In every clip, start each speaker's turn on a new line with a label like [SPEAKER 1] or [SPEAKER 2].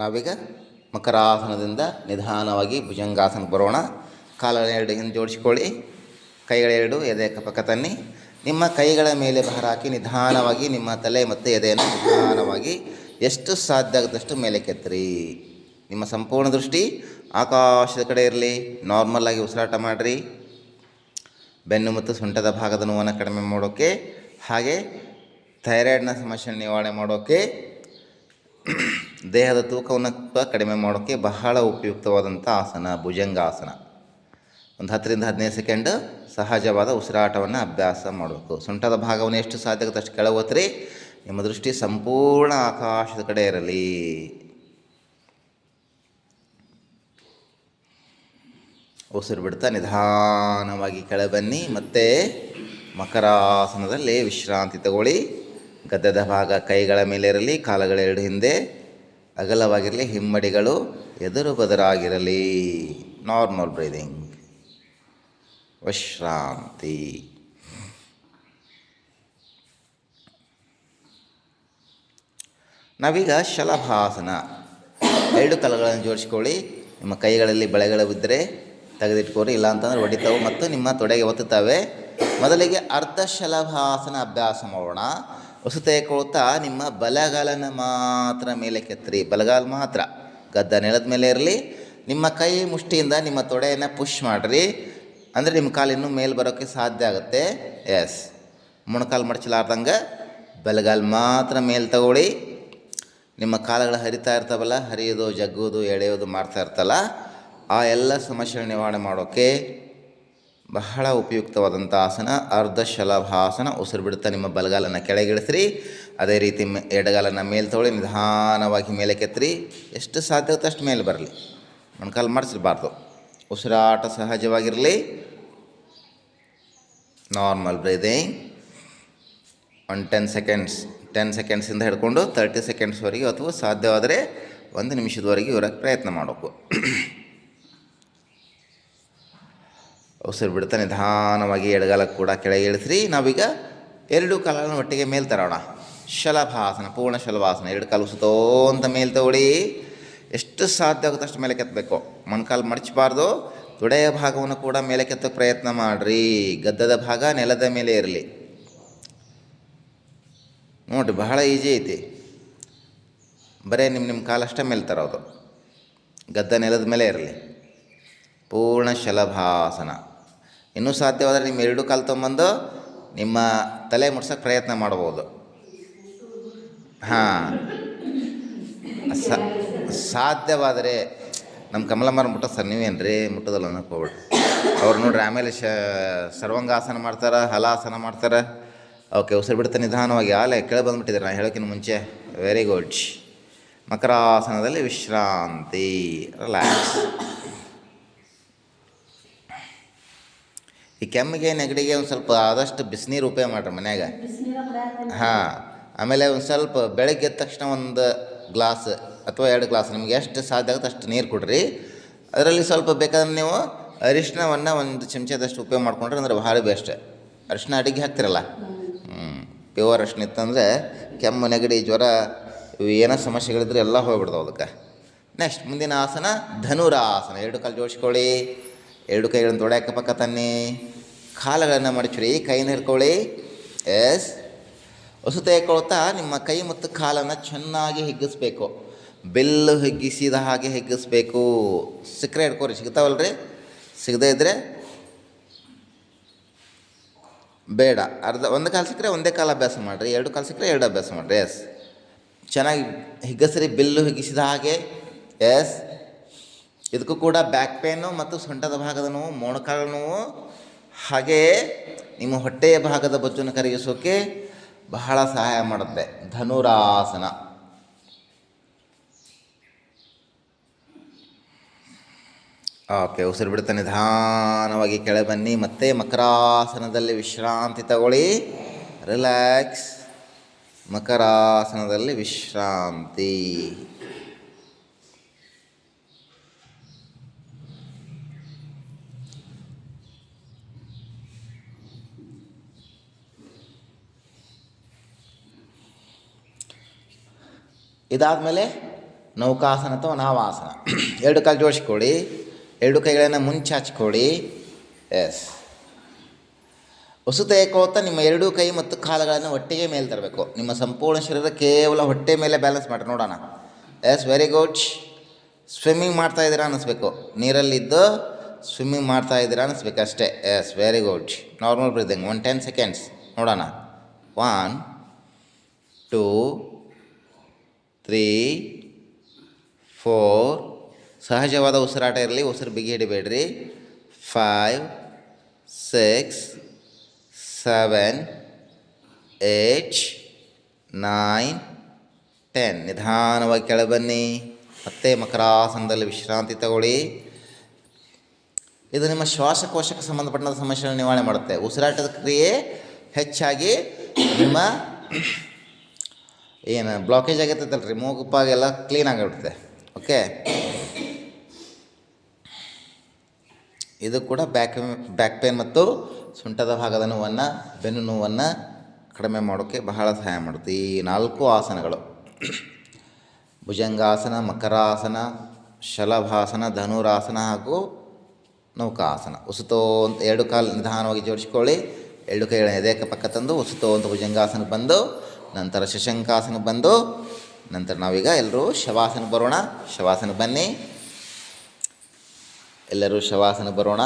[SPEAKER 1] ನಾವೀಗ ಮಕರಾಸನದಿಂದ ನಿಧಾನವಾಗಿ ಭುಜಂಗಾಸನಕ್ಕೆ ಬರೋಣ. ಕಾಲುಗಳೆರಡು ಹಿಂದೆ ಜೋಡಿಸ್ಕೊಳ್ಳಿ. ಕೈಗಳೆರಡು ಎದೆ ಪಕ್ಕ ತನ್ನಿ. ನಿಮ್ಮ ಕೈಗಳ ಮೇಲೆ ಭಾರ ಹಾಕಿ ನಿಧಾನವಾಗಿ ನಿಮ್ಮ ತಲೆ ಮತ್ತು ಎದೆಯನ್ನು ನಿಧಾನವಾಗಿ ಎಷ್ಟು ಸಾಧ್ಯ ಆಗುತ್ತಷ್ಟು ಮೇಲೆ ಕೆತ್ತರಿ ನಿಮ್ಮ ಸಂಪೂರ್ಣ ದೃಷ್ಟಿ ಆಕಾಶದ ಕಡೆ ಇರಲಿ. ನಾರ್ಮಲ್ಲಾಗಿ ಉಸಿರಾಟ ಮಾಡಿರಿ. ಬೆನ್ನು ಮತ್ತು ಸೊಂಟದ ಭಾಗದ ನೋವನ್ನು ಕಡಿಮೆ ಮಾಡೋಕ್ಕೆ ಹಾಗೆ ಥೈರಾಯ್ಡ್ನ ಸಮಸ್ಯೆ ನಿವಾರಣೆ ಮಾಡೋಕ್ಕೆ ದೇಹದ ತೂಕವನ್ನು ಕೂಡ ಕಡಿಮೆ ಮಾಡೋಕ್ಕೆ ಬಹಳ ಉಪಯುಕ್ತವಾದಂಥ ಆಸನ, ಭುಜಂಗಾಸನ. ಒಂದು ಹತ್ತರಿಂದ ಹದಿನೈದು ಸೆಕೆಂಡ್ ಸಹಜವಾದ ಉಸಿರಾಟವನ್ನು ಅಭ್ಯಾಸ ಮಾಡಬೇಕು. ಸೊಂಟದ ಭಾಗವನ್ನು ಎಷ್ಟು ಸಾಧ್ಯ ಅಷ್ಟು ಕೆಳಗೋತ್ರಿ ನಿಮ್ಮ ದೃಷ್ಟಿ ಸಂಪೂರ್ಣ ಆಕಾಶದ ಕಡೆ ಇರಲಿ. ಉಸಿರು ಬಿಡ್ತಾ ನಿಧಾನವಾಗಿ ಕೆಳ ಬನ್ನಿ. ಮತ್ತೆ ಮಕರಾಸನದಲ್ಲಿ ವಿಶ್ರಾಂತಿ ತಗೊಳ್ಳಿ. ಗದ್ದದ ಭಾಗ ಕೈಗಳ ಮೇಲೆ ಇರಲಿ ಕಾಲಗಳೆರಡು ಹಿಂದೆ. ಅಗಲವಾಗಿರಲಿ, ಹಿಮ್ಮಡಿಗಳು ಎದುರು ಬದರಾಗಿರಲಿ. ನಾರ್ಮಲ್ ಬ್ರೀದಿಂಗ್ ವಿಶ್ರಾಂತಿ. ನಾವೀಗ ಶಲಭಾಸನ. ಎರಡು ಕಲಗಳನ್ನು ಜೋಡಿಸ್ಕೊಳ್ಳಿ. ನಿಮ್ಮ ಕೈಗಳಲ್ಲಿ ಬಳೆಗಳು ಬಿದ್ದರೆ ತೆಗೆದಿಟ್ಕೋರಿ ಇಲ್ಲ ಅಂತಂದ್ರೆ ಹೊಡಿತಾವೆ ಮತ್ತು ನಿಮ್ಮ ತೊಡೆಗೆ ಒತ್ತುತ್ತವೆ. ಮೊದಲಿಗೆ ಅರ್ಧ ಶಲಭಾಸನ ಅಭ್ಯಾಸ ಮಾಡೋಣ. ಹೊಸ ಕೋತ, ನಿಮ್ಮ ಬಲಗಾಲನ ಮಾತ್ರ ಮೇಲೆ ಕೆತ್ತರಿ. ಬಲಗಾಲ ಮಾತ್ರ. ಗದ್ದ ನೆಲದ ಮೇಲೆ ಇರಲಿ. ನಿಮ್ಮ ಕೈ ಮುಷ್ಟಿಯಿಂದ ನಿಮ್ಮ ತೊಡೆಯನ್ನು ಪುಷ್ ಮಾಡಿರಿ. ಅಂದರೆ ನಿಮ್ಮ ಕಾಲು ಮೇಲೆ ಬರೋಕ್ಕೆ ಸಾಧ್ಯ ಆಗುತ್ತೆ. ಎಸ್ ಮೊಣಕಾಲು ಮಡಚಲಾರ್ದಂಗೆ ಬಲಗಾಲ ಮಾತ್ರ ಮೇಲೆ ತಗೊಳ್ಳಿ. ನಿಮ್ಮ ಕಾಲುಗಳು ಹರಿತಾ ಇರ್ತಾವಲ್ಲ, ಹರಿಯೋದು, ಜಗ್ಗೋದು, ಎಳೆಯೋದು ಮಾಡ್ತಾ ಇರ್ತಲ್ಲ, ಆ ಎಲ್ಲ ಸಮಸ್ಯೆಗಳ ನಿವಾರಣೆ ಮಾಡೋಕ್ಕೆ ಬಹಳ ಉಪಯುಕ್ತವಾದಂಥ ಆಸನ. ಅರ್ಧ ಶಲಭಾಸನ ಉಸಿರು ಬಿಡುತ್ತಾ ನಿಮ್ಮ ಬಲಗಾಲನ್ನು ಕೆಳಗಿಳಿಸ್ರಿ. ಅದೇ ರೀತಿ ಎಡಗಾಲನ್ನು ಮೇಲೆ ತೊಗೊಳ್ಳಿ ನಿಧಾನವಾಗಿ ಮೇಲೆ ಕೆತ್ತರಿ ಎಷ್ಟು ಸಾಧ್ಯ ಆಗುತ್ತೆ ಅಷ್ಟು ಮೇಲೆ ಬರಲಿ. ಮೊಣಕಾಲು ಮಾಡಿಸಿರಬಾರ್ದು ಉಸಿರಾಟ ಸಹಜವಾಗಿರಲಿ. Normal breathing. One ten seconds, ten ಸೆಕೆಂಡ್ಸಿಂದ ಹಿಡ್ಕೊಂಡು ತರ್ಟಿ ಸೆಕೆಂಡ್ಸ್ವರೆಗೆ ಅಥವಾ ಸಾಧ್ಯವಾದರೆ ಒಂದು ನಿಮಿಷದವರೆಗೆ ಇರೋಕ್ಕೆ ಪ್ರಯತ್ನ ಮಾಡಬೇಕು. ಉಸಿರು ಬಿಡ್ತಾ ನಿಧಾನವಾಗಿ ಎಡಗಾಲ ಕೂಡ ಕೆಳಗೆ ಇಳಿಸ್ರಿ. ನಾವೀಗ ಎರಡು ಕಾಲಗಳನ್ನು ಒಟ್ಟಿಗೆ ಮೇಲೆ ತರೋಣ. ಶಲಭಾಸನ, ಪೂರ್ಣ ಶಲಭಾಸನ. ಎರಡು ಕಾಲು ಸುತ್ತೋ ಅಂತ ಮೇಲೆ ತಗೊಳ್ಳಿ. ಎಷ್ಟು ಸಾಧ್ಯ ಆಗುತ್ತೆ ಅಷ್ಟು ಮೇಲೆ ಕೆತ್ತಬೇಕು. ಮೊಣಕಾಲು ಮಡಚಬಾರ್ದು. ತೊಡೆಯ ಭಾಗವನ್ನು ಕೂಡ ಮೇಲೆ ಕೆತ್ತಕ್ಕೆ ಪ್ರಯತ್ನ ಮಾಡಿರಿ. ಗದ್ದದ ಭಾಗ ನೆಲದ ಮೇಲೆ ಇರಲಿ. ನೋಡಿರಿ, ಬಹಳ ಈಜಿ ಐತಿ. ಬರೀ ನಿಮ್ಮ ನಿಮ್ಮ ಕಾಲಷ್ಟೇ ಮೇಲೆ ತರೋದು. ಗದ್ದ ನೆಲದ ಮೇಲೆ ಇರಲಿ. ಪೂರ್ಣ ಶಲಭಾಸನ. ಇನ್ನೂ ಸಾಧ್ಯವಾದರೆ ನಿಮ್ಮ ಎರಡು ಕಾಲು ತೊಗೊಂಬಂದು ನಿಮ್ಮ ತಲೆ ಮುಡ್ಸೋಕ್ಕೆ ಪ್ರಯತ್ನ ಮಾಡ್ಬೋದು. ಹಾಂ. ಸಾಧ್ಯವಾದರೆ ನಮ್ಮ ಕಮಲಮ್ಮರ ಮುಟ್ಟ ಸರ್ ನೀವೇನು ರೀ ಮುಟ್ಟದಲ್ಲ ಅನ್ನಕ್ಕೆ ಹೋಗ್ಬೇಡಿ. ಅವ್ರು ನೋಡ್ರಿ ಆಮೇಲೆ ಶ, ಸರ್ವಂಗಾಸನ ಮಾಡ್ತಾರೆ, ಹಲಾಸನ ಮಾಡ್ತಾರೆ. ಓಕೆ, ಉಸಿರು ಬಿಡ್ತಾ ನಿಧಾನವಾಗಿ ಆಲೆ ಕೆಳಗೆ ಬಂದುಬಿಟ್ಟಿದ್ದಾರೆ ನಾನು ಹೇಳೋಕ್ಕಿಂತ ಮುಂಚೆ. ವೆರಿ ಗುಡ್ ಮಕರಾಸನದಲ್ಲಿ ವಿಶ್ರಾಂತಿ. ರಿಲ್ಯಾಕ್ಸ್ ಈ ಕೆಮ್ಮಿಗೆ ನೆಗಡಿಗೆ ಒಂದು ಸ್ವಲ್ಪ ಆದಷ್ಟು ಬಿಸಿನೀರು ಉಪಯೋಗ ಮಾಡ್ರಿ ಮನ್ಯಾಗ. ಹಾಂ, ಆಮೇಲೆ ಒಂದು ಸ್ವಲ್ಪ ಬೆಳಗ್ಗೆ ಎದ್ದ ತಕ್ಷಣ ಒಂದು ಗ್ಲಾಸ್ ಅಥವಾ ಎರಡು ಗ್ಲಾಸ್, ನಿಮ್ಗೆ ಎಷ್ಟು ಸಾಧ್ಯ ಆಗುತ್ತೆ ಅಷ್ಟು ನೀರು ಕೊಡ್ರಿ. ಅದರಲ್ಲಿ ಸ್ವಲ್ಪ ಬೇಕಾದ್ರೆ ನೀವು ಅರಿಶಿಣವನ್ನು ಒಂದು ಚಮಚದಷ್ಟು ಉಪಯೋಗ ಮಾಡ್ಕೊಂಡ್ರೆ ಅಂದ್ರೆ ಭಾಳ ಬೆಸ್ಟ್. ಅರಿಶಿಣ ಅಡಿಗೆ ಹಾಕ್ತಿರಲ್ಲ? ಹ್ಞೂ ಪ್ಯೂರ್ ಅರಿಶಿಣ ಇತ್ತಂದರೆ ಕೆಮ್ಮು, ನೆಗಡಿ, ಜ್ವರ ಇವು ಏನೋ ಸಮಸ್ಯೆಗಳಿದ್ರೆ ಎಲ್ಲ ಹೋಗ್ಬಿಡ್ತಾವೆ ಅದಕ್ಕೆ. ನೆಕ್ಸ್ಟ್ ಮುಂದಿನ ಆಸನ ಧನುರಾಸನ. ಎರಡು ಕಾಲು ಜೋಡಿಸ್ಕೊಳ್ಳಿ. ಎರಡು ಕೈಗಳನ್ನು ತೊಡೆ ಪಕ್ಕ ತನ್ನಿ. ಕಾಲುಗಳನ್ನು ಮಡಚುರಿ. ಕೈನ ಹಿಡ್ಕೊಳ್ಳಿ. ಎಸ್. ಹೊಸು ಹೇಳ್ಕೊಳ್ತಾ ನಿಮ್ಮ ಕೈ ಮತ್ತು ಕಾಲನ್ನು ಚೆನ್ನಾಗಿ ಹಿಗ್ಗಿಸ್ಬೇಕು. ಬೆಲ್ಲು ಹಿಗ್ಗಿಸಿದ ಹಾಗೆ ಹಿಗ್ಗಿಸ್ಬೇಕು. ಸಿಕ್ಕರೆ ಹಿಡ್ಕೊರಿ ಸಿಗ್ತಾವಲ್ರಿ? ಸಿಗದೇ ಇದ್ದರೆ ಬೇಡ. ಅರ್ಧ ಒಂದು ಕಾಲು ಸಿಕ್ಕರೆ ಒಂದೇ ಕಾಲು ಅಭ್ಯಾಸ ಮಾಡಿರಿ. ಎರಡು ಕಾಲು ಸಿಕ್ಕರೆ ಎರಡು ಅಭ್ಯಾಸ ಮಾಡಿರಿ. ಎಸ್. ಚೆನ್ನಾಗಿ ಹಿಗ್ಗಸ್ರಿ. ಬಿಲ್ಲು ಹಿಗ್ಗಿಸಿದ ಹಾಗೆ. ಎಸ್. ಇದಕ್ಕೂ ಕೂಡ ಬ್ಯಾಕ್ ಪೇನು ಮತ್ತು ಸೊಂಟದ ಭಾಗದ ನೋವು ಮೊಣಕಾಲು ನೋವು. ಹಾಗೆಯೇ ನಿಮ್ಮ ಹೊಟ್ಟೆಯ ಭಾಗದ ಬೊಜ್ಜನ್ನು ಕರಗಿಸೋಕೆ ಬಹಳ ಸಹಾಯ ಮಾಡುತ್ತೆ. ಧನುರಾಸನ. ಓಕೆ ಉಸಿರು ಬಿಡ್ತಾ ನಿಧಾನವಾಗಿ ಕೆಳಗೆ ಬನ್ನಿ. ಮತ್ತೆ ಮಕರಾಸನದಲ್ಲಿ ವಿಶ್ರಾಂತಿ ತಗೊಳ್ಳಿ. ರಿಲ್ಯಾಕ್ಸ್ ಮಕರಾಸನದಲ್ಲಿ ವಿಶ್ರಾಂತಿ. ಇದಾದಮೇಲೆ ನೌಕಾಸನ ಅಥವಾ ನಾವಾಸನ. ಎರಡು ಕಾಲು ಜೋಡಿಸ್ಕೊಳ್ಳಿ. ಎರಡು ಕೈಗಳನ್ನು ಮುಂಚೆ ಹಚ್ಕೊಳ್ಳಿ. ಎಸ್ ಹೊಸು ಏಕೋತ ನಿಮ್ಮ ಎರಡೂ ಕೈ ಮತ್ತು ಕಾಲುಗಳನ್ನು ಹೊಟ್ಟೆಗೆ ಮೇಲೆ ತರಬೇಕು. ನಿಮ್ಮ ಸಂಪೂರ್ಣ ಶರೀರ ಕೇವಲ ಹೊಟ್ಟೆ ಮೇಲೆ ಬ್ಯಾಲೆನ್ಸ್ ಮಾಡಿ ನೋಡೋಣ. ಎಸ್ ವೆರಿ ಗುಡ್ ಸ್ವಿಮ್ಮಿಂಗ್ ಮಾಡ್ತಾ ಇದ್ದೀರಾ ಅನ್ನಿಸ್ಬೇಕು. ನೀರಲ್ಲಿದ್ದು ಸ್ವಿಮ್ಮಿಂಗ್ ಮಾಡ್ತಾ ಇದ್ದೀರಾ ಅನ್ನಿಸ್ಬೇಕು ಅಷ್ಟೇ yes very good normal breathing one ten seconds ನೋಡೋಣ. ಒನ್ ಟೂ ತ್ರೀ ಫೋರ್ ಸಹಜವಾದ ಉಸಿರಾಟ ಇರಲಿ, ಉಸಿರು ಬಿಗಿ ಹಿಡಿಬೇಡ್ರಿ. Five six seven eight nine ten ನಿಧಾನವಾಗಿ ಕೆಳಬನ್ನಿ. ಮತ್ತೆ ಮಕರಾಸನದಲ್ಲಿ ವಿಶ್ರಾಂತಿ ತಗೊಳ್ಳಿ. ಇದು ನಿಮ್ಮ ಶ್ವಾಸಕೋಶಕ್ಕೆ ಸಂಬಂಧಪಟ್ಟಂಥ ಸಮಸ್ಯೆಗಳನ್ನು ನಿವಾರಣೆ ಮಾಡುತ್ತೆ. ಉಸಿರಾಟದ ಕ್ರಿಯೆ ಹೆಚ್ಚಾಗಿ ನಿಮ್ಮ ಏನು ಬ್ಲಾಕೇಜ್ ಆಗೈತಲ್ಲ ರೀ ಮೂಗುಪ್ಪಾಗೆಲ್ಲ ಕ್ಲೀನ್ ಆಗಿಬಿಡುತ್ತೆ ಓಕೆ ಇದು ಕೂಡ ಬ್ಯಾಕ್ ಬ್ಯಾಕ್ ಪೇನ್ ಮತ್ತು ಸೊಂಟದ ಭಾಗದ ನೋವನ್ನು, ಬೆನ್ನು ನೋವನ್ನು ಕಡಿಮೆ ಮಾಡೋಕ್ಕೆ ಬಹಳ ಸಹಾಯ ಮಾಡುತ್ತೆ. ಈ ನಾಲ್ಕು ಆಸನಗಳು. ಭುಜಂಗಾಸನ, ಮಕರಾಸನ, ಶಲಭಾಸನ, ಧನುರಾಸನ ಹಾಗೂ ನೌಕಾಸನ. ಉಸುತೋ ಅಂತ ಎರಡು ಕಾಲು ನಿಧಾನವಾಗಿ ಜೋಡಿಸ್ಕೊಳ್ಳಿ. ಎರಡು ಕೈಗಳ ಎದೆ ಪಕ್ಕ ತಂದು ಉಸುತೋ ಅಂತ ಭುಜಂಗಾಸನಕ್ಕೆ ಬಂದು ನಂತರ ಶಶಂಕಾಸನ ಬಂದು, ನಂತರ ನಾವೀಗ ಎಲ್ಲರೂ ಶವಾಸನ ಬರೋಣ. ಶವಾಸನ ಬನ್ನಿ. ಎಲ್ಲರೂ ಶವಾಸನ ಬರೋಣ.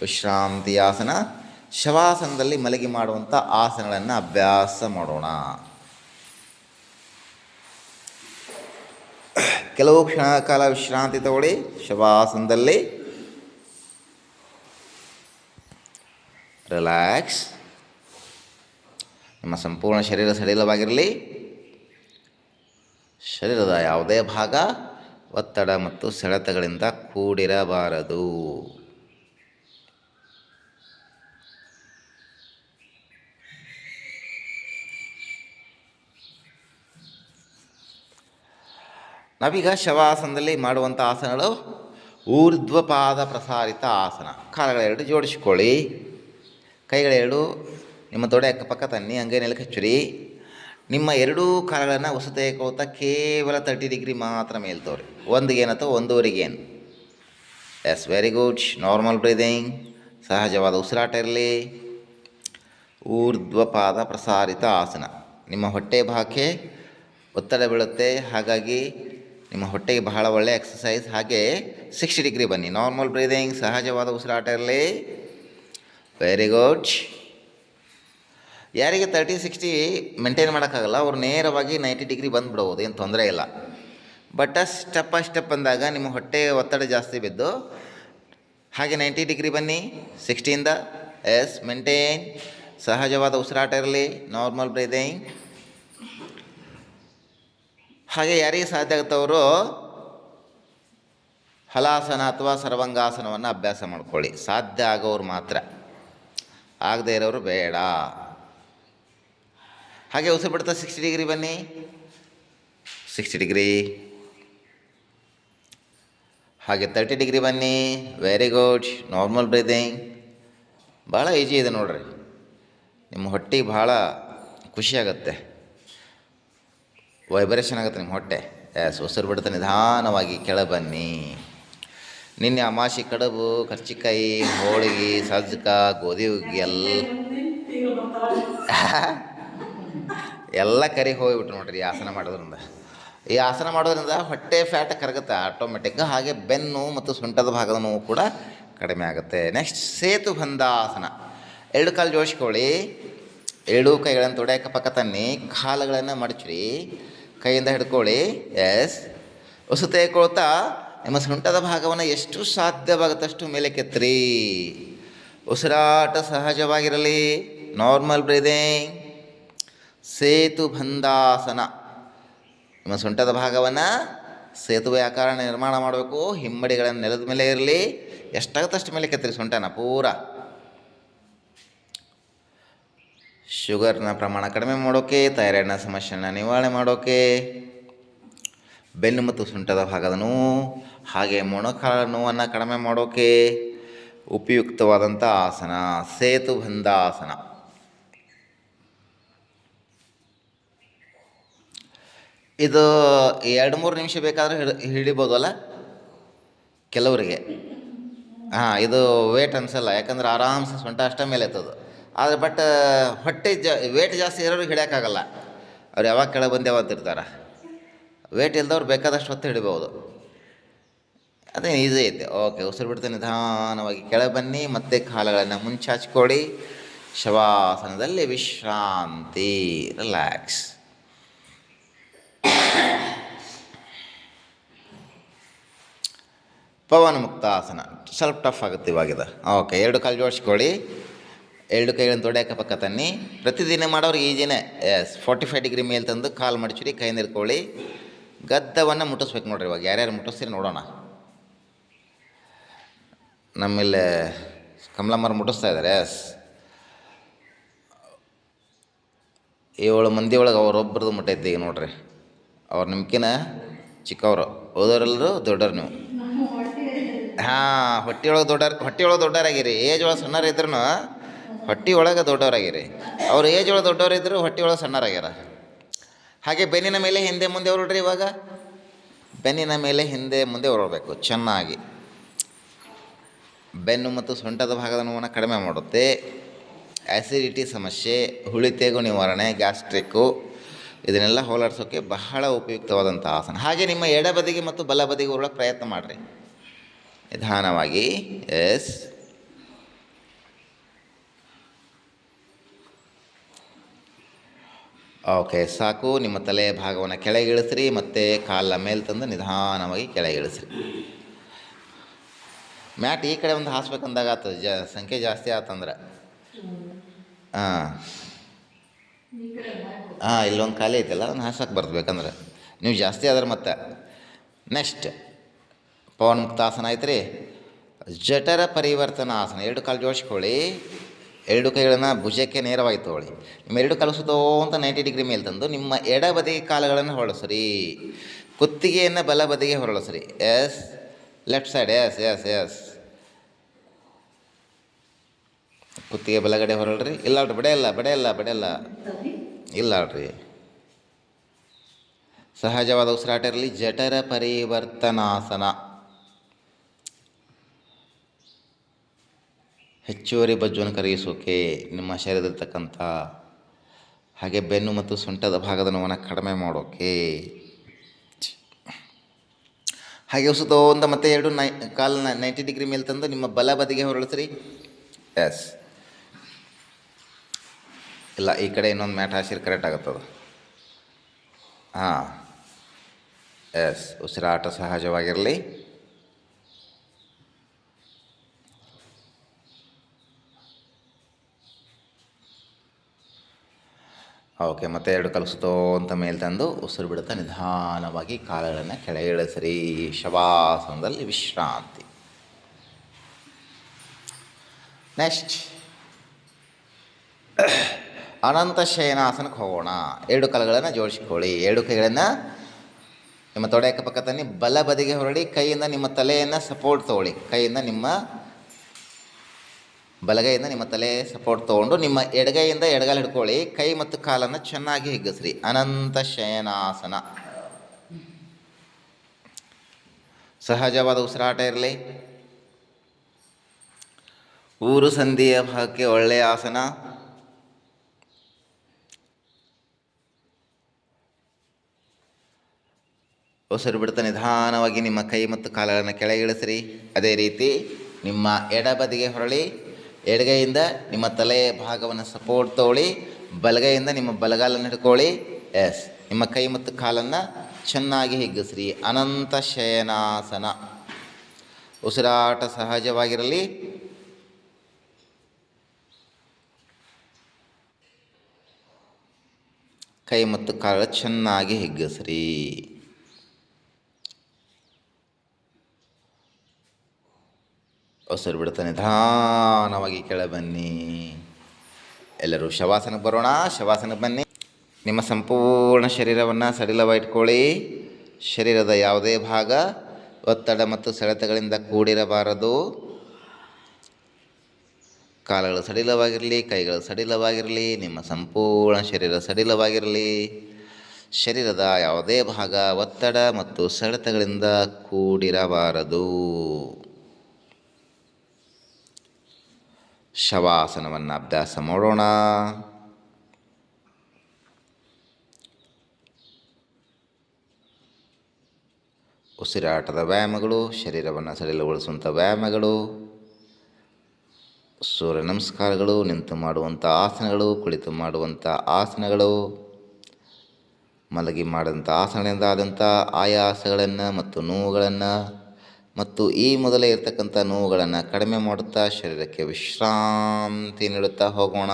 [SPEAKER 1] ವಿಶ್ರಾಂತಿ ಆಸನ. ಶವಾಸನದಲ್ಲಿ ಮಲಗಿ ಮಾಡುವಂಥ ಆಸನಗಳನ್ನು ಅಭ್ಯಾಸ ಮಾಡೋಣ. ಕೆಲವು ಕ್ಷಣ ಕಾಲ ವಿಶ್ರಾಂತಿ ತಗೊಳ್ಳಿ. ಶವಾಸನದಲ್ಲಿ. ರಿಲ್ಯಾಕ್ಸ್. ನಿಮ್ಮ ಸಂಪೂರ್ಣ ಶರೀರ ಸಡಿಲವಾಗಿರಲಿ. ಶರೀರದ ಯಾವುದೇ ಭಾಗ ಒತ್ತಡ ಮತ್ತು ಸೆಳೆತಗಳಿಂದ ಕೂಡಿರಬಾರದು. ನಾವೀಗ ಶವಾಸನದಲ್ಲಿ ಮಾಡುವಂಥ ಆಸನಗಳು ಊರ್ಧ್ವಪಾದ ಪ್ರಸಾರಿತ ಆಸನ. ಕಾಲುಗಳೆರಡು ಜೋಡಿಸಿಕೊಳ್ಳಿ. ಕೈಗಳೆರಡು ನಿಮ್ಮ ತೊಡೆ ಅಕ್ಕಪಕ್ಕ ತನ್ನಿ, ಹಂಗೆ ನೆಲಕ್ಕೆ ಹಚ್ಚುರಿ. ನಿಮ್ಮ ಎರಡೂ ಕಾಲಗಳನ್ನು ಹೊಸತೆ ಕೋತ ಕೇವಲ ತರ್ಟಿ ಡಿಗ್ರಿ ಮಾತ್ರ ಮೇಲ್ತವ್ರಿ ಒಂದಿಗೆ ಏನತ್ತೋ, ಒಂದೂವರೆಗೆ ಏನು? Yes very good normal breathing ಸಹಜವಾದ ಉಸಿರಾಟ ಇರಲಿ. ಊರ್ಧ್ವಪಾದ ಪ್ರಸಾರಿತ ಆಸನ. ನಿಮ್ಮ ಹೊಟ್ಟೆ ಭಾಗಕ್ಕೆ ಒತ್ತಡ ಬೀಳುತ್ತೆ. ಹಾಗಾಗಿ ನಿಮ್ಮ ಹೊಟ್ಟೆಗೆ ಬಹಳ ಒಳ್ಳೆಯ ಎಕ್ಸಸೈಸ್ ಹಾಗೆ ಸಿಕ್ಸ್ಟಿ ಡಿಗ್ರಿ ಬನ್ನಿ. ನಾರ್ಮಲ್ ಬ್ರೀದಿಂಗ್ ಸಹಜವಾದ ಉಸಿರಾಟ ಇರಲಿ. ವೆರಿ ಗುಡ್ ಯಾರಿಗೆ ತರ್ಟಿ ಸಿಕ್ಸ್ಟಿ ಮೇಂಟೈನ್ ಮಾಡೋಕ್ಕಾಗಲ್ಲ, ಅವ್ರು ನೇರವಾಗಿ ನೈಂಟಿ ಡಿಗ್ರಿ ಬಂದುಬಿಡ್ಬೋದು ಏನು ತೊಂದರೆ ಇಲ್ಲ. ಬಟ್ ಸ್ಟೆಪ್ ಆ ಸ್ಟೆಪ್ ಬಂದಾಗ ನಿಮ್ಮ ಹೊಟ್ಟೆ ಒತ್ತಡ ಜಾಸ್ತಿ ಬಿದ್ದು, ಹಾಗೆ ನೈಂಟಿ ಡಿಗ್ರಿ ಬನ್ನಿ ಸಿಕ್ಸ್ಟಿಯಿಂದ ಎಸ್ ಮೇಂಟೈನ್ ಸಹಜವಾದ ಉಸಿರಾಟ ಇರಲಿ ನಾರ್ಮಲ್ ಬ್ರೀದಿಂಗ್ ಹಾಗೆ ಯಾರಿಗೆ ಸಾಧ್ಯ ಆಗುತ್ತವರು ಹಲಾಸನ ಅಥವಾ ಸರ್ವಂಗಾಸನವನ್ನು ಅಭ್ಯಾಸ ಮಾಡ್ಕೊಳ್ಳಿ. ಸಾಧ್ಯ ಆಗೋರು ಮಾತ್ರ. ಆಗದೇ ಇರೋರು ಬೇಡ. ಹಾಗೆ ಉಸಿರು ಬಿಡ್ತಾ ಸಿಕ್ಸ್ಟಿ ಡಿಗ್ರಿ ಬನ್ನಿ. ಸಿಕ್ಸ್ಟಿ ಡಿಗ್ರಿ ಹಾಗೆ ತರ್ಟಿ ಡಿಗ್ರಿ ಬನ್ನಿ. ವೆರಿ ಗುಡ್ ನಾರ್ಮಲ್ ಬ್ರೀದಿಂಗ್ ಭಾಳ ಈಜಿ ಇದೆ ನೋಡ್ರಿ. ನಿಮ್ಮ ಹೊಟ್ಟೆಗೆ ಭಾಳ ಖುಷಿಯಾಗತ್ತೆ ವೈಬ್ರೇಷನ್ ಆಗುತ್ತೆ ನಿಮ್ಮ ಹೊಟ್ಟೆ. ಎಸ್ ಉಸಿರು ಬಿಡ್ತಾ ನಿಧಾನವಾಗಿ ಕೆಳ ಬನ್ನಿ. ನಿನ್ನೆ ಅಮಾಶಿ ಕಡುಬು ಕರ್ಚಿಕಾಯಿ ಹೋಳಿಗೆ ಸಜ್ಜಕ ಗೋಧಿ ಹುಗ್ಗಿ ಎಲ್ಲ ಎಲ್ಲ ಕರಿ ಹೋಗಿಬಿಟ್ರು ನೋಡ್ರಿ ಈ ಆಸನ ಮಾಡೋದ್ರಿಂದ. ಈ ಆಸನ ಮಾಡೋದ್ರಿಂದ ಹೊಟ್ಟೆ ಫ್ಯಾಟ್ ಕರಗುತ್ತೆ ಆಟೋಮೆಟಿಕ್ ಹಾಗೆ ಬೆನ್ನು ಮತ್ತು ಸೊಂಟದ ಭಾಗದ ನೋವು ಕೂಡ ಕಡಿಮೆ ಆಗುತ್ತೆ. ನೆಕ್ಸ್ಟ್ ಸೇತು ಬಂಧಾಸನ ಎರಡು ಕಾಲು ಜೋಡಿಸ್ಕೊಳ್ಳಿ. ಎರಡೂ ಕೈಗಳನ್ನು ತೊಡೆಯಕ್ಕೆ ಪಕ್ಕ ತನ್ನಿ. ಕಾಲುಗಳನ್ನು ಮಡಚ್ರಿ. ಕೈಯಿಂದ ಹಿಡ್ಕೊಳ್ಳಿ. ಎಸ್ ಹೊಸತೆ ಕೊಳ್ತಾ, ನಿಮ್ಮ ಸೊಂಟದ ಭಾಗವನ್ನು ಎಷ್ಟು ಸಾಧ್ಯವಾಗುತ್ತಷ್ಟು ಮೇಲೆ ಕೆತ್ತರಿ ಉಸಿರಾಟ ಸಹಜವಾಗಿರಲಿ. ನಾರ್ಮಲ್ ಬ್ರೀದಿಂಗ್ ಸೇತು ಬಂಧಾಸನ ನಿಮ್ಮ ಸೊಂಟದ ಭಾಗವನ್ನು ಸೇತುವೆ ಆಕಾರ ನಿರ್ಮಾಣ ಮಾಡಬೇಕು. ಹಿಮ್ಮಡಿಗಳನ್ನು ನೆಲದ ಮೇಲೆ ಇರಲಿ. ಎಷ್ಟಾಗತ್ತಷ್ಟು ಮೇಲೆ ಕೆತ್ತರಿ ಸೊಂಟನ? ಪೂರ. ಶುಗರ್ನ ಪ್ರಮಾಣ ಕಡಿಮೆ ಮಾಡೋಕೆ, ಥೈರಾಯ್ಡ್ನ ಸಮಸ್ಯೆನ ನಿವಾರಣೆ ಮಾಡೋಕೆ. ಬೆನ್ನು ಮತ್ತು ಸೊಂಟದ ಭಾಗದ ನೋವು, ಹಾಗೆ ಮೊಣಕಾಲ ನೋವನ್ನು ಕಡಿಮೆ ಮಾಡೋಕೆ ಉಪಯುಕ್ತವಾದಂಥ ಆಸನ. ಸೇತು ಇದು ಎರಡು ಮೂರು ನಿಮಿಷ ಬೇಕಾದರೂ ಹಿಡಿ, ಹಿಡಿಬೋದಲ್ಲ? ಕೆಲವರಿಗೆ. ಹಾಂ, ಇದು ವೇಟ್ ಅನಿಸಲ್ಲ, ಯಾಕಂದ್ರೆ ಆರಾಮ್ಸೆ ಸೊಂಟ ಅಷ್ಟೇ ಮೇಲೆ ಎತ್ತದು ಆದರೆ ಬಟ್ ಹೊಟ್ಟೆ ಜ ವೇಟ್ ಜಾಸ್ತಿ ಇರೋರಿಗೆ ಹಿಡಿಯೋಕ್ಕಾಗಲ್ಲ ಅವ್ರು ಯಾವಾಗ ಕೆಳಗೆ ಬಂದೇವ ಅಂತಿರ್ತಾರೆ ವೇಟ್ ಇಲ್ದವ್ರು ಬೇಕಾದಷ್ಟು ಹೊತ್ತು ಹಿಡಿಬೋದು ಅದೇ ಈಸಿ ಐತೆ. ಓಕೆ ಉಸಿರು ಬಿಡ್ತೀನಿ ನಿಧಾನವಾಗಿ ಕೆಳಗೆ ಬನ್ನಿ, ಮತ್ತೆ ಕಾಲುಗಳನ್ನು ಮುಂಚಾಚಿಕೊಳ್ಳಿ ಶವಾಸನದಲ್ಲಿ ವಿಶ್ರಾಂತಿ ರಿಲ್ಯಾಕ್ಸ್ ಪವನ ಮುಕ್ತಾಸನ. ಸ್ವಲ್ಪ ಟಫ್ ಆಗುತ್ತೆ ಇವಾಗಿದೆ ಓಕೆ ಎರಡು ಕಾಲು ಜೋಡಿಸ್ಕೊಳ್ಳಿ. ಎರಡು ಕೈಗಳನ್ನು ತೊಡೆ ಪಕ್ಕ ತನ್ನಿ. ಪ್ರತಿದಿನ ಮಾಡೋರಿಗೆ ಈಜಿನೇ. ಎಸ್ ಫೋರ್ಟಿ ಫೈವ್ ಡಿಗ್ರಿ ಮೇಲೆ ತಂದು ಕಾಲು ಮಡಚಿರಿ ಕೈ ನಿರ್ಕೊಳ್ಳಿ. ಗದ್ದವನ್ನು ಮುಟ್ಟಿಸ್ಬೇಕು ನೋಡ್ರಿ ಇವಾಗ. ಯಾರ್ಯಾರು ಮುಟ್ಟಿಸ್ತೀರಿ ನೋಡೋಣ. ನಮ್ಮಲ್ಲಿ ಕಮಲಮ್ಮರು ಮುಟ್ಟಿಸ್ತಾ ಇದ್ದಾರೆ. ಎಸ್ ಏಳು ಮಂದಿ ಒಳಗೆ ಅವರೊಬ್ಬರದು ಮುಟ್ಟೈತಿ ಈಗ ನೋಡ್ರಿ. ಅವ್ರ ನಿಮ್ಕಿನ ಚಿಕ್ಕವರು. ಓದೋರೆಲ್ಲರೂ ದೊಡ್ಡವ್ರು ನೀವು. ಹಾಂ ಹೊಟ್ಟೆಯೊಳಗೆ ಹೊಟ್ಟೆ ಒಳಗೆ ದೊಡ್ಡವರಾಗಿರಿ ಏಜ್ ಒಳಗೆ ಸಣ್ಣರು ಇದ್ರೂ ಹೊಟ್ಟೆ ಒಳಗೆ ದೊಡ್ಡವರಾಗಿರಿ. ಅವ್ರು ಏಜ್ ಒಳಗೆ ದೊಡ್ಡವ್ರು ಇದ್ದರು ಹೊಟ್ಟೆ ಒಳಗೆ ಸಣ್ಣರಾಗ್ಯಾರ ಹಾಗೆ ಬೆನ್ನಿನ ಮೇಲೆ ಹಿಂದೆ ಮುಂದೆ ಹೊರಡ್ರಿ ಇವಾಗ. ಬೆನ್ನಿನ ಮೇಲೆ ಹಿಂದೆ ಮುಂದೆ ಹೊರಡಬೇಕು ಚೆನ್ನಾಗಿ. ಬೆನ್ನು ಮತ್ತು ಸೊಂಟದ ಭಾಗದ ನೋವನ್ನು ಕಡಿಮೆ ಮಾಡುತ್ತೆ. ಆ್ಯಸಿಡಿಟಿ ಸಮಸ್ಯೆ ಹುಳಿತೇಗು ನಿವಾರಣೆ, ಗ್ಯಾಸ್ಟ್ರಿಕ್ಕು, ಇದನ್ನೆಲ್ಲ ಹೋಲಾಡಿಸೋಕ್ಕೆ ಬಹಳ ಉಪಯುಕ್ತವಾದಂಥ ಆಸನ. ಹಾಗೆ ನಿಮ್ಮ ಎಡಬದಿಗೆ ಮತ್ತು ಬಲಬದಿಗೆ ಹೊರಡೋಕ್ಕೆ ಪ್ರಯತ್ನ ಮಾಡಿರಿ. ನಿಧಾನವಾಗಿ ಎಸ್. ಓಕೆ, ಸಾಕು. ನಿಮ್ಮ ತಲೆಯ ಭಾಗವನ್ನು ಕೆಳಗಿಳಿಸ್ರಿ, ಮತ್ತು ಕಾಲ ಮೇಲೆ ತಂದು ನಿಧಾನವಾಗಿ ಕೆಳಗೆ ಕೆಳಗಿಳಿಸ್ರಿ. ಮ್ಯಾಟ್, ಈ ಕಡೆ ಒಂದು ಹಾಸ್ಬೇಕಂದಾಗ ಆತ. ಜ, ಸಂಖ್ಯೆ ಜಾಸ್ತಿ ಆತಂದ್ರೆ. ಹಾಂ. ಹಾಂ, ಇಲ್ಲೊಂದು ಖಾಲಿ ಐತಲ್ಲ, ಅದನ್ನು ಹಾಸಕ್ಕೆ ಬರ್ಬೇಕಂದ್ರೆ ನೀವು ಜಾಸ್ತಿ ಆದ್ರೆ ಮತ್ತೆ. ನೆಕ್ಸ್ಟ್. ಪವನ್ ಮುಕ್ತಾಸನ ಆಯ್ತು ರೀ ಜಠರ ಪರಿವರ್ತನ ಆಸನ, ಎರಡು ಕಾಲು ಜೋಡಿಸ್ಕೊಳ್ಳಿ ಎರಡು ಕೈಗಳನ್ನು ಭುಜಕ್ಕೆ ನೇರವಾಗಿ ತಗೊಳ್ಳಿ. ನಿಮ್ಮ ಎರಡು ಕಾಲು ಸುತ್ತೋ ಅಂತ ನೈಂಟಿ ಡಿಗ್ರಿ ಮೇಲೆ ತಂದು ನಿಮ್ಮ ಎಡಬದಿ ಕಾಲುಗಳನ್ನು ಹೊರಳಿಸ್ರಿ. ಕುತ್ತಿಗೆಯನ್ನು ಬಲಬದಿಗೆ ಹೊರಳಿಸ್ರಿ. Yes left side yes yes yes ಕುತ್ತಿಗೆ ಬಲಗಡೆ ಹೊರಳ್ರಿ. ಇಲ್ಲ ಅಲ್ರಿ ಇಲ್ಲ ಬಡೆ ಇಲ್ಲ ಬಡೆ ಇಲ್ಲ ಇಲ್ಲ ಅಲ್ರಿ. ಸಹಜವಾದ ಉಸಿರಾಟ ಇರಲಿ. ಜಠರ ಪರಿವರ್ತನಾಸನ. ಹೆಚ್ಚುವರಿ ಬಜ್ಜುವನ್ನು ಕರಗಿಸೋಕೆ ನಿಮ್ಮ ಶರೀರದಲ್ಲಿರ್ತಕ್ಕಂಥ ಹಾಗೆ ಬೆನ್ನು ಮತ್ತು ಸೊಂಟದ ಭಾಗದ ನೋವನ್ನು ಕಡಿಮೆ ಮಾಡೋಕೆ. ಹಾಗೆ ಉಸುತ್ತೋಂತ ಮತ್ತೆ ಎರಡು ನೈ ಕಾಲನ್ನ ನೈಂಟಿ ಡಿಗ್ರಿ ಮೇಲೆ ತಂದು ನಿಮ್ಮ ಬಲ ಬದಿಗೆ ಹೊರಳಿಸ್ರಿ. ಎಸ್ ಇಲ್ಲ, ಈ ಕಡೆ ಇನ್ನೊಂದು ಮ್ಯಾಟ್ ಹಾಸಿರಿ ಕರೆಕ್ಟ್ ಆಗುತ್ತದು. ಹಾಂ. ಎಸ್ ಉಸಿರಾಟ ಸಹಜವಾಗಿರಲಿ. ಓಕೆ, ಮತ್ತೆ ಎರಡು ಕಲಿಸ್ತೋ ಅಂತ ಮೇಲೆ ತಂದು ಉಸಿರು ಬಿಡುತ್ತಾ ನಿಧಾನವಾಗಿ ಕಾಲುಗಳನ್ನು ಕೆಳಗೆ ಸರಿ ಶವಾಸನದಲ್ಲಿ ವಿಶ್ರಾಂತಿ. ನೆಕ್ಸ್ಟ್ ಅನಂತ ಶಯನಾಸನಕ್ಕೆ ಹೋಗೋಣ. ಎರಡು ಕಾಲುಗಳನ್ನು ಜೋಡಿಸ್ಕೊಳ್ಳಿ. ಎರಡು ಕೈಗಳನ್ನು ನಿಮ್ಮ ತೊಡೆ ಅಕ್ಕಪಕ್ಕ ತನ್ನಿ, ಬಲ ಬದಿಗೆ ಹೊರಡಿ, ಕೈಯಿಂದ ನಿಮ್ಮ ತಲೆಯನ್ನು ಸಪೋರ್ಟ್ ತಗೊಳ್ಳಿ. ಕೈಯಿಂದ ನಿಮ್ಮ ಬಲಗೈಯಿಂದ ನಿಮ್ಮ ತಲೆ ಸಪೋರ್ಟ್ ತೊಗೊಂಡು ನಿಮ್ಮ ಎಡಗೈಯಿಂದ ಎಡಗಾಲ ಹಿಡ್ಕೊಳ್ಳಿ. ಕೈ ಮತ್ತು ಕಾಲನ್ನು ಚೆನ್ನಾಗಿ ಹಿಗ್ಗಿಸ್ರಿ. ಅನಂತ ಶಯನಾಸನ. ಸಹಜವಾದ ಉಸಿರಾಟ ಇರಲಿ. ಊರು ಸಂಧಿಯ ಭಾಗಕ್ಕೆ ಒಳ್ಳೆಯ ಆಸನ. ಉಸಿರು ಬಿಡ್ತಾ ನಿಧಾನವಾಗಿ ನಿಮ್ಮ ಕೈ ಮತ್ತು ಕಾಲುಗಳನ್ನು ಕೆಳಗಿಳಿಸ್ರಿ ಅದೇ ರೀತಿ ನಿಮ್ಮ ಎಡಬದಿಗೆ ಹೊರಳಿ. ಎಡಗೈಯಿಂದ ನಿಮ್ಮ ತಲೆಯ ಭಾಗವನ್ನು ಸಪೋರ್ಟ್ ತೊಗೊಳ್ಳಿ, ಬಲಗೈಯಿಂದ ನಿಮ್ಮ ಬಲಗಾಲನ್ನು ಹಿಡ್ಕೊಳ್ಳಿ. ಎಸ್ ನಿಮ್ಮ ಕೈ ಮತ್ತು ಕಾಲನ್ನು ಚೆನ್ನಾಗಿ ಹಿಗ್ಗಿಸ್ರಿ. ಅನಂತ ಶಯನಾಸನ. ಉಸಿರಾಟ ಸಹಜವಾಗಿರಲಿ. ಕೈ ಮತ್ತು ಕಾಲು ಚೆನ್ನಾಗಿ ಹಿಗ್ಗಿಸ್ರಿ. ಉಸಿರು ಬಿಡ್ತಾ ನಿಧಾನವಾಗಿ ಕೆಳ ಬನ್ನಿ. ಎಲ್ಲರೂ ಶವಾಸನಕ್ಕೆ ಬರೋಣ, ಶವಾಸನಕ್ಕೆ ಬನ್ನಿ. ನಿಮ್ಮ ಸಂಪೂರ್ಣ ಶರೀರವನ್ನು ಸಡಿಲವಾಗಿ ಇಟ್ಕೊಳ್ಳಿ. ಶರೀರದ ಯಾವುದೇ ಭಾಗ ಒತ್ತಡ ಮತ್ತು ಸೆಳೆತಗಳಿಂದ ಕೂಡಿರಬಾರದು. ಕಾಲುಗಳು ಸಡಿಲವಾಗಿರಲಿ, ಕೈಗಳು ಸಡಿಲವಾಗಿರಲಿ, ನಿಮ್ಮ ಸಂಪೂರ್ಣ ಶರೀರ ಸಡಿಲವಾಗಿರಲಿ. ಶರೀರದ ಯಾವುದೇ ಭಾಗ ಒತ್ತಡ ಮತ್ತು ಸೆಳೆತಗಳಿಂದ ಕೂಡಿರಬಾರದು. ಶವಾಸನವನ್ನು ಅಭ್ಯಾಸ ಮಾಡೋಣ. ಉಸಿರಾಟದ ವ್ಯಾಯಾಮಗಳು, ಶರೀರವನ್ನು ಸಡಿಲಗೊಳಿಸುವಂಥ ವ್ಯಾಯಾಮಗಳು, ಸೂರ್ಯ ನಮಸ್ಕಾರಗಳು, ನಿಂತು ಮಾಡುವಂಥ ಆಸನಗಳು, ಕುಳಿತು ಮಾಡುವಂಥ ಆಸನಗಳು, ಮಲಗಿ ಮಾಡಿದಂಥ ಆಸನಗಳಿಂದ ಆದಂಥ ಆಯಾಸಗಳನ್ನು ಮತ್ತು ನೋವುಗಳನ್ನು ಮತ್ತು ಈ ಮೊದಲೇ ಇರತಕ್ಕಂಥ ನೋವುಗಳನ್ನು ಕಡಿಮೆ ಮಾಡುತ್ತಾ ಶರೀರಕ್ಕೆ ವಿಶ್ರಾಂತಿ ನೀಡುತ್ತಾ ಹೋಗೋಣ.